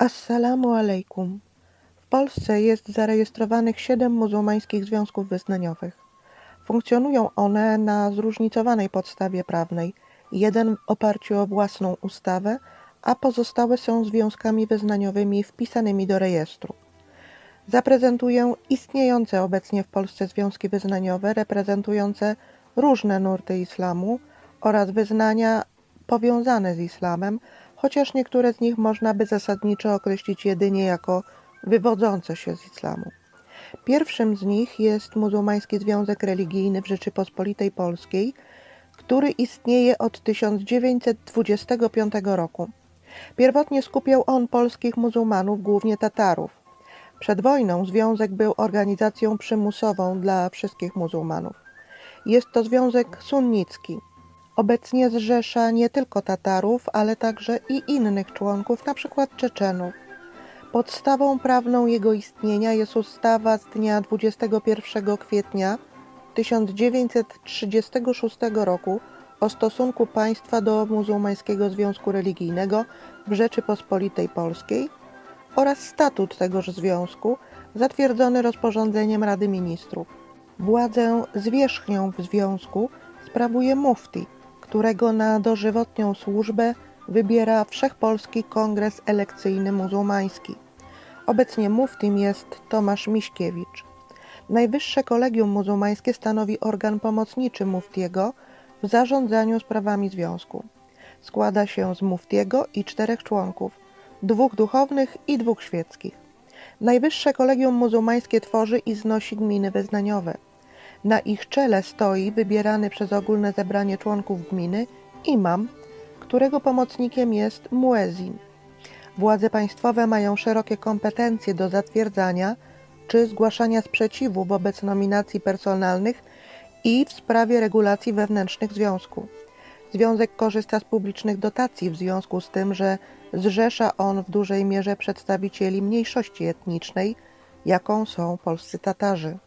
Assalamu alaikum. W Polsce jest zarejestrowanych siedem muzułmańskich związków wyznaniowych. Funkcjonują one na zróżnicowanej podstawie prawnej, jeden w oparciu o własną ustawę, a pozostałe są związkami wyznaniowymi wpisanymi do rejestru. Zaprezentuję istniejące obecnie w Polsce związki wyznaniowe reprezentujące różne nurty islamu oraz wyznania powiązane z islamem, chociaż niektóre z nich można by zasadniczo określić jedynie jako wywodzące się z islamu. Pierwszym z nich jest muzułmański związek religijny w Rzeczypospolitej Polskiej, który istnieje od 1925 roku. Pierwotnie skupiał on polskich muzułmanów, głównie Tatarów. Przed wojną związek był organizacją przymusową dla wszystkich muzułmanów. Jest to związek sunnicki. Obecnie zrzesza nie tylko Tatarów, ale także i innych członków, np. Czeczenów. Podstawą prawną jego istnienia jest ustawa z dnia 21 kwietnia 1936 roku o stosunku państwa do muzułmańskiego związku religijnego w Rzeczypospolitej Polskiej oraz statut tegoż związku zatwierdzony rozporządzeniem Rady Ministrów. Władzę zwierzchnią w związku sprawuje mufti, którego na dożywotnią służbę wybiera Wszechpolski Kongres Elekcyjny Muzułmański. Obecnie muftim jest Tomasz Miśkiewicz. Najwyższe Kolegium Muzułmańskie stanowi organ pomocniczy muftiego w zarządzaniu sprawami związku. Składa się z muftiego i czterech członków, dwóch duchownych i dwóch świeckich. Najwyższe Kolegium Muzułmańskie tworzy i znosi gminy wyznaniowe. Na ich czele stoi wybierany przez ogólne zebranie członków gminy imam, którego pomocnikiem jest muezin. Władze państwowe mają szerokie kompetencje do zatwierdzania czy zgłaszania sprzeciwu wobec nominacji personalnych i w sprawie regulacji wewnętrznych związku. Związek korzysta z publicznych dotacji w związku z tym, że zrzesza on w dużej mierze przedstawicieli mniejszości etnicznej, jaką są polscy Tatarzy.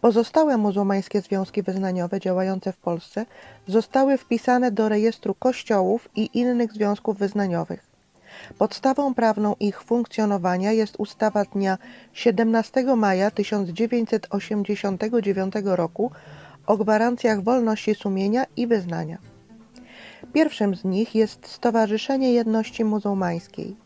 Pozostałe muzułmańskie związki wyznaniowe działające w Polsce zostały wpisane do rejestru kościołów i innych związków wyznaniowych. Podstawą prawną ich funkcjonowania jest ustawa dnia 17 maja 1989 roku o gwarancjach wolności sumienia i wyznania. Pierwszym z nich jest Stowarzyszenie Jedności Muzułmańskiej.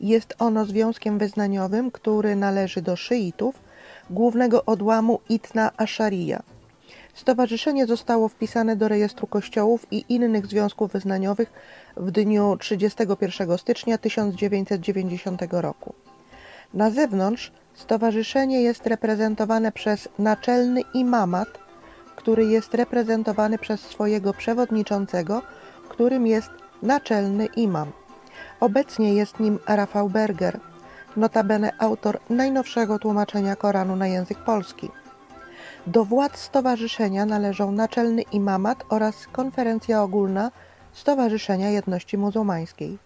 Jest ono związkiem wyznaniowym, który należy do szyitów, głównego odłamu Itna Asharia. Stowarzyszenie zostało wpisane do rejestru kościołów i innych związków wyznaniowych w dniu 31 stycznia 1990 roku. Na zewnątrz stowarzyszenie jest reprezentowane przez naczelny imamat, który jest reprezentowany przez swojego przewodniczącego, którym jest naczelny imam. Obecnie jest nim Rafał Berger, notabene autor najnowszego tłumaczenia Koranu na język polski. Do władz stowarzyszenia należą naczelny imamat oraz konferencja ogólna Stowarzyszenia Jedności Muzułmańskiej.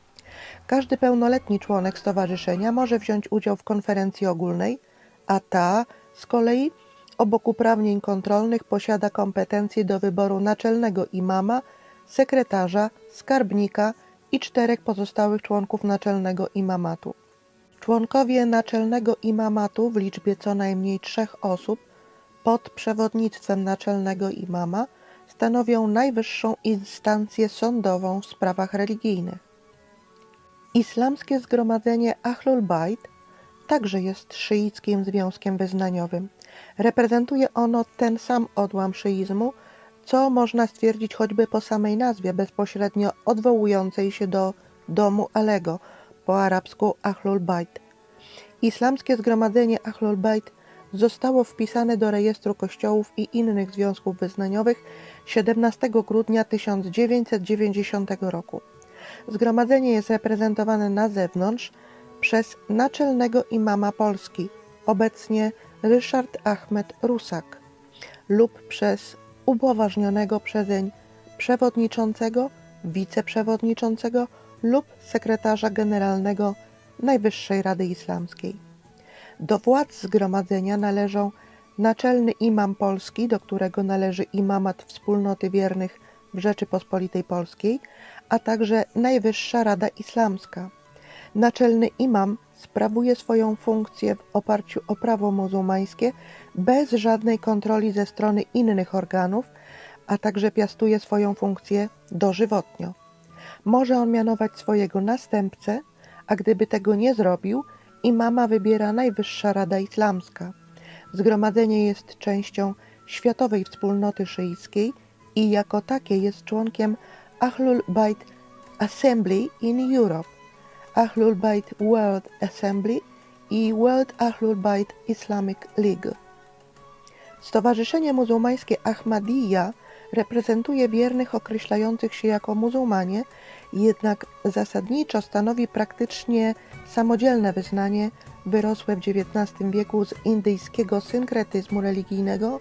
Każdy pełnoletni członek stowarzyszenia może wziąć udział w konferencji ogólnej, a ta z kolei obok uprawnień kontrolnych posiada kompetencje do wyboru naczelnego imama, sekretarza, skarbnika i czterech pozostałych członków naczelnego imamatu. Członkowie naczelnego imamatu w liczbie co najmniej trzech osób pod przewodnictwem naczelnego imama stanowią najwyższą instancję sądową w sprawach religijnych. Islamskie Zgromadzenie Ahlul Bait także jest szyickim związkiem wyznaniowym. Reprezentuje ono ten sam odłam szyizmu, co można stwierdzić choćby po samej nazwie bezpośrednio odwołującej się do domu Alego, po arabsku Ahlul Bait. Islamskie Zgromadzenie Ahlul Bait zostało wpisane do rejestru kościołów i innych związków wyznaniowych 17 grudnia 1990 roku. Zgromadzenie jest reprezentowane na zewnątrz przez naczelnego imama Polski, obecnie Ryszard Ahmed Rusak, lub przez upoważnionego przezeń przewodniczącego, wiceprzewodniczącego lub sekretarza generalnego Najwyższej Rady Islamskiej. Do władz zgromadzenia należą naczelny imam Polski, do którego należy imamat Wspólnoty Wiernych w Rzeczypospolitej Polskiej, a także Najwyższa Rada Islamska. Naczelny imam sprawuje swoją funkcję w oparciu o prawo muzułmańskie bez żadnej kontroli ze strony innych organów, a także piastuje swoją funkcję dożywotnio. Może on mianować swojego następcę, a gdyby tego nie zrobił, imama wybiera Najwyższa Rada Islamska. Zgromadzenie jest częścią światowej wspólnoty szyickiej i jako takie jest członkiem Ahlul Bayt Assembly in Europe, Ahlul Bayt World Assembly i World Ahlul Bayt Islamic League. Stowarzyszenie muzułmańskie Ahmadiyya reprezentuje wiernych określających się jako muzułmanie, jednak zasadniczo stanowi praktycznie samodzielne wyznanie wyrosłe w XIX wieku z indyjskiego synkretyzmu religijnego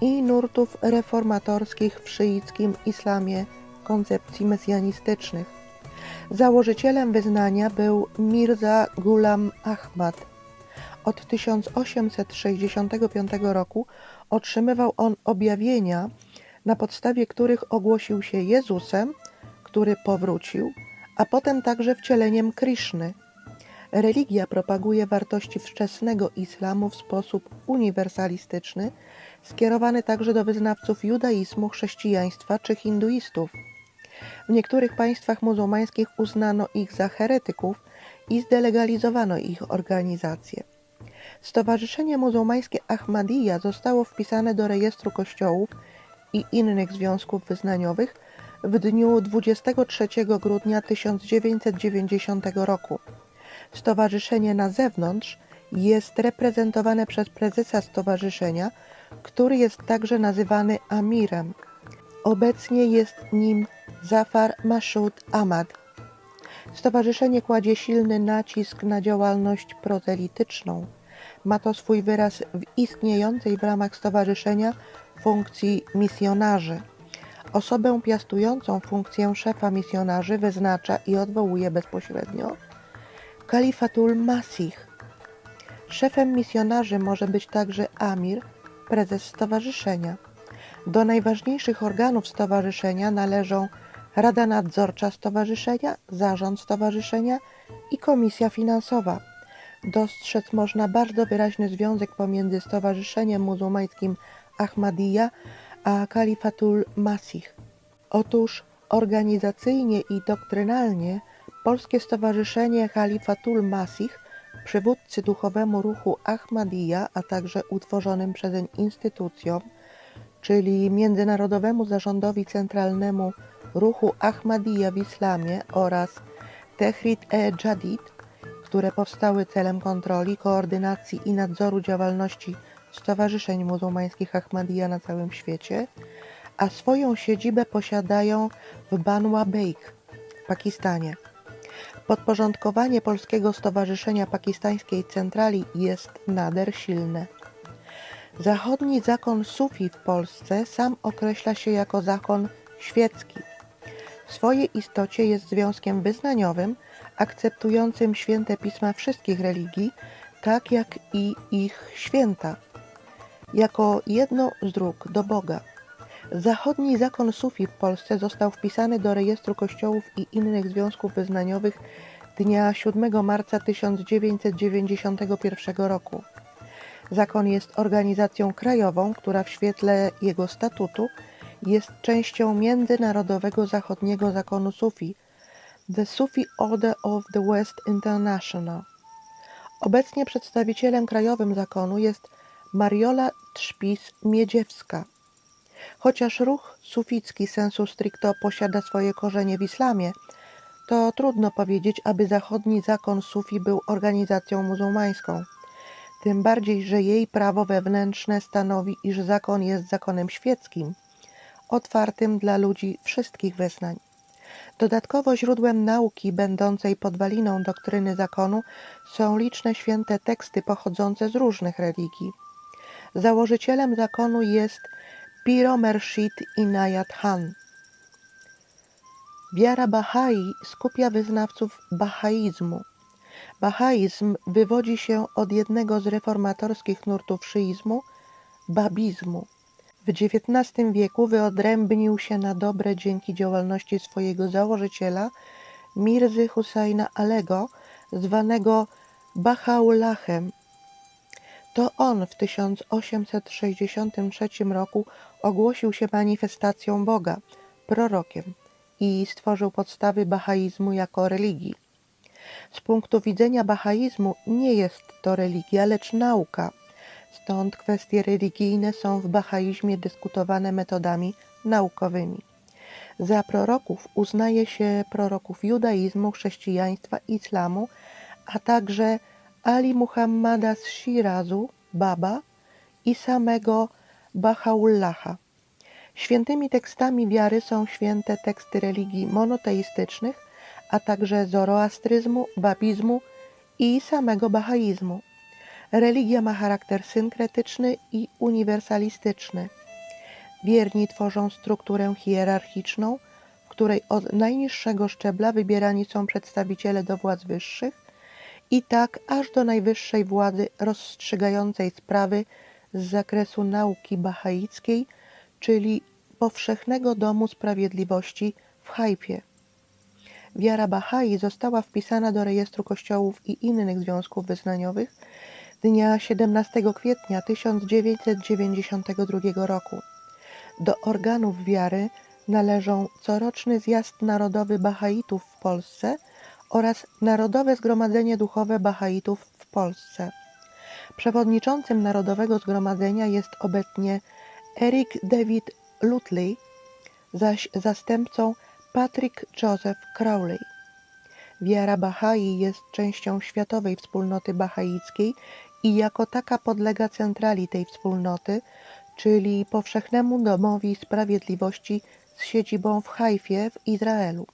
i nurtów reformatorskich w szyickim islamie koncepcji mesjanistycznych. Założycielem wyznania był Mirza Ghulam Ahmad. Od 1865 roku otrzymywał on objawienia, na podstawie których ogłosił się Jezusem, który powrócił, a potem także wcieleniem Krishny. Religia propaguje wartości wczesnego islamu w sposób uniwersalistyczny, skierowany także do wyznawców judaizmu, chrześcijaństwa czy hinduistów. W niektórych państwach muzułmańskich uznano ich za heretyków i zdelegalizowano ich organizację. Stowarzyszenie Muzułmańskie Ahmadiyya zostało wpisane do rejestru kościołów i innych związków wyznaniowych w dniu 23 grudnia 1990 roku. Stowarzyszenie na zewnątrz jest reprezentowane przez prezesa stowarzyszenia, który jest także nazywany Amirem. Obecnie jest nim Zafar Mashud Ahmad. Stowarzyszenie kładzie silny nacisk na działalność prozelityczną. Ma to swój wyraz w istniejącej w ramach stowarzyszenia funkcji misjonarzy. Osobę piastującą funkcję szefa misjonarzy wyznacza i odwołuje bezpośrednio Kalifatul Masih. Szefem misjonarzy może być także Amir, prezes stowarzyszenia. Do najważniejszych organów stowarzyszenia należą Rada Nadzorcza Stowarzyszenia, Zarząd Stowarzyszenia i Komisja Finansowa. Dostrzec można bardzo wyraźny związek pomiędzy Stowarzyszeniem Muzułmańskim Ahmadiyya a Kalifatul Masih. Otóż organizacyjnie i doktrynalnie Polskie Stowarzyszenie Kalifatul Masih, przywódcy duchowemu ruchu Ahmadiyya, a także utworzonym przezeń instytucjom, czyli Międzynarodowemu Zarządowi Centralnemu ruchu Ahmadiyya w Islamie oraz Tehrit-e-Jadid, które powstały celem kontroli, koordynacji i nadzoru działalności stowarzyszeń muzułmańskich Ahmadiyya na całym świecie, a swoją siedzibę posiadają w Banwa w Pakistanie. Podporządkowanie Polskiego Stowarzyszenia Pakistańskiej Centrali jest nader silne. Zachodni zakon Sufi w Polsce sam określa się jako zakon świecki. W swojej istocie jest związkiem wyznaniowym, akceptującym święte pisma wszystkich religii, tak jak i ich święta, jako jedno z dróg do Boga. Zachodni zakon Sufi w Polsce został wpisany do rejestru kościołów i innych związków wyznaniowych dnia 7 marca 1991 roku. Zakon jest organizacją krajową, która w świetle jego statutu jest częścią Międzynarodowego Zachodniego Zakonu Sufi, The Sufi Order of the West International. Obecnie przedstawicielem krajowym zakonu jest Mariola Trzpis-Miedziewska. Chociaż ruch suficki sensu stricto posiada swoje korzenie w islamie, to trudno powiedzieć, aby zachodni zakon sufi był organizacją muzułmańską. Tym bardziej, że jej prawo wewnętrzne stanowi, iż zakon jest zakonem świeckim, otwartym dla ludzi wszystkich wyznań. Dodatkowo źródłem nauki będącej podwaliną doktryny zakonu są liczne święte teksty pochodzące z różnych religii. Założycielem zakonu jest Piro Mershid Inayat Khan. Wiara Bahai skupia wyznawców bahaizmu. Bahaizm wywodzi się od jednego z reformatorskich nurtów szyizmu, babizmu. W XIX wieku wyodrębnił się na dobre dzięki działalności swojego założyciela Mirzy Husajna Alego, zwanego Baha'u'llahem. To on w 1863 roku ogłosił się manifestacją Boga, prorokiem i stworzył podstawy bahaizmu jako religii. Z punktu widzenia bahaizmu nie jest to religia, lecz nauka. Stąd kwestie religijne są w bahaizmie dyskutowane metodami naukowymi. Za proroków uznaje się proroków judaizmu, chrześcijaństwa, islamu, a także Ali Muhammada z Shirazu, Baba i samego Baha'u'llaha. Świętymi tekstami wiary są święte teksty religii monoteistycznych, a także zoroastryzmu, babizmu i samego bahaizmu. Religia ma charakter synkretyczny i uniwersalistyczny. Wierni tworzą strukturę hierarchiczną, w której od najniższego szczebla wybierani są przedstawiciele do władz wyższych i tak aż do najwyższej władzy rozstrzygającej sprawy z zakresu nauki bahaickiej, czyli powszechnego domu sprawiedliwości w Hajpie. Wiara Bahai została wpisana do rejestru kościołów i innych związków wyznaniowych dnia 17 kwietnia 1992 roku. Do organów wiary należą coroczny zjazd narodowy Bahaitów w Polsce oraz Narodowe Zgromadzenie Duchowe Bahaitów w Polsce. Przewodniczącym Narodowego Zgromadzenia jest obecnie Eric David Lutley, zaś zastępcą Patrick Joseph Crowley. Wiara Bahai jest częścią światowej wspólnoty bahaickiej i jako taka podlega centrali tej wspólnoty, czyli Powszechnemu Domowi Sprawiedliwości z siedzibą w Hajfie w Izraelu.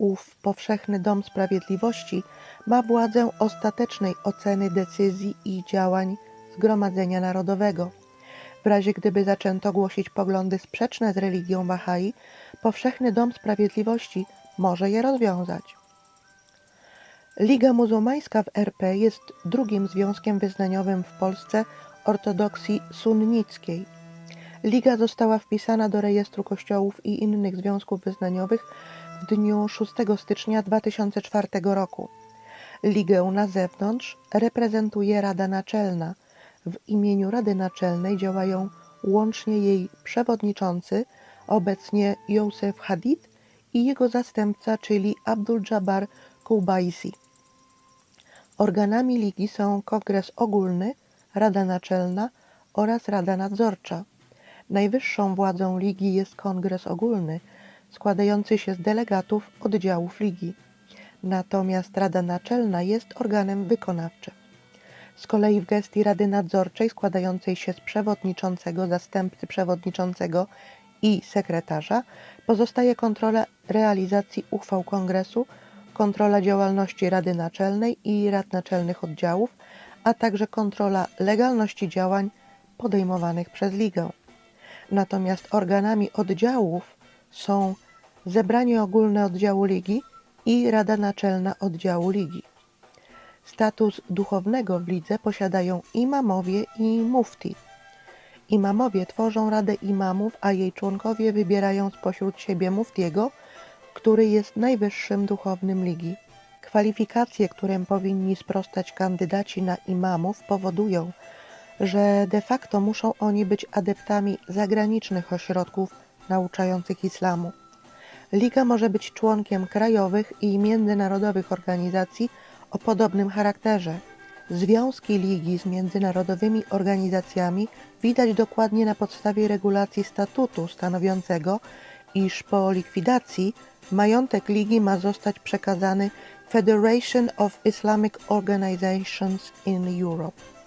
Ów Powszechny Dom Sprawiedliwości ma władzę ostatecznej oceny decyzji i działań Zgromadzenia Narodowego. W razie gdyby zaczęto głosić poglądy sprzeczne z religią Bahai, Powszechny Dom Sprawiedliwości może je rozwiązać. Liga Muzułmańska w RP jest drugim związkiem wyznaniowym w Polsce ortodoksji sunnickiej. Liga została wpisana do rejestru kościołów i innych związków wyznaniowych w dniu 6 stycznia 2004 roku. Ligę na zewnątrz reprezentuje Rada Naczelna. W imieniu Rady Naczelnej działają łącznie jej przewodniczący, obecnie Józef Hadid i jego zastępca, czyli Abdul Jabbar Kubaisi. Organami ligi są Kongres Ogólny, Rada Naczelna oraz Rada Nadzorcza. Najwyższą władzą ligi jest Kongres Ogólny, składający się z delegatów oddziałów ligi. Natomiast Rada Naczelna jest organem wykonawczym. Z kolei w gestii Rady Nadzorczej, składającej się z przewodniczącego, zastępcy przewodniczącego i sekretarza, pozostaje kontrola realizacji uchwał Kongresu, kontrola działalności Rady Naczelnej i Rad Naczelnych Oddziałów, a także kontrola legalności działań podejmowanych przez Ligę. Natomiast organami oddziałów są Zebranie Ogólne Oddziału Ligi i Rada Naczelna Oddziału Ligi. Status duchownego w lidze posiadają imamowie i mufti. Imamowie tworzą Radę Imamów, a jej członkowie wybierają spośród siebie muftiego, który jest najwyższym duchownym ligi. Kwalifikacje, którym powinni sprostać kandydaci na imamów, powodują, że de facto muszą oni być adeptami zagranicznych ośrodków nauczających islamu. Liga może być członkiem krajowych i międzynarodowych organizacji o podobnym charakterze. Związki ligi z międzynarodowymi organizacjami widać dokładnie na podstawie regulacji statutu stanowiącego, iż po likwidacji majątek ligi ma zostać przekazany Federation of Islamic Organizations in Europe.